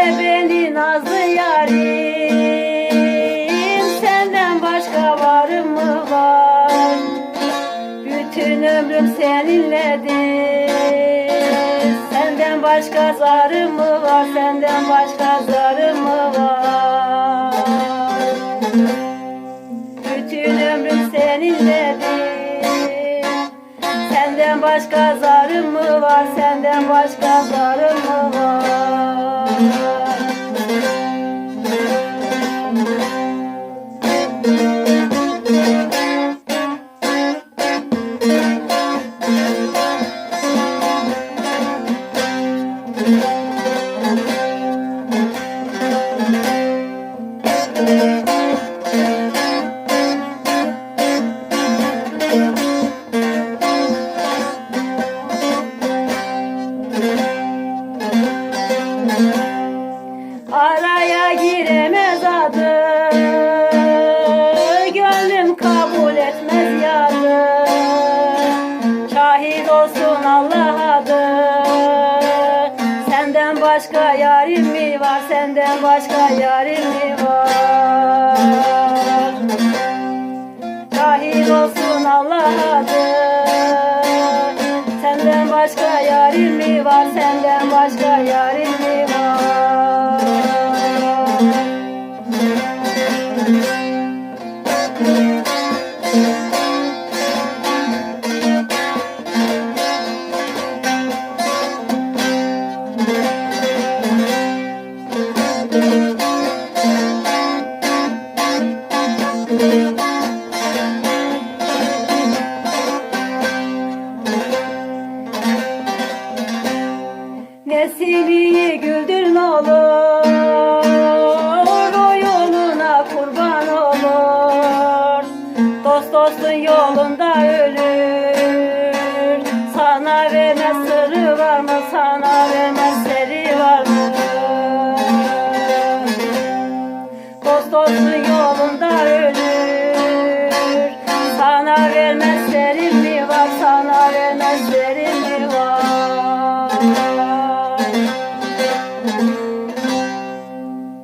Dinle beni nazlı yarim? Senden başka varım mı var? Bütün ömrüm seninledir. Senden başka zarım mı var? Senden başka zarım mı var? Bütün ömrüm seninledir. Senden başka zarım mı var? Senden başka zarım mı var Araya giremez adı. Gönlüm kabul etmez yadı Şahit olsun Allah adı. Senden başka yarim Senden başka yarim mi var? Şahit olsun Allah adı Senden başka yarim mi var? Senden başka yarim mi var Nesiliyi güldür olur O yoluna kurban olur. Dost dostun yolunda ölür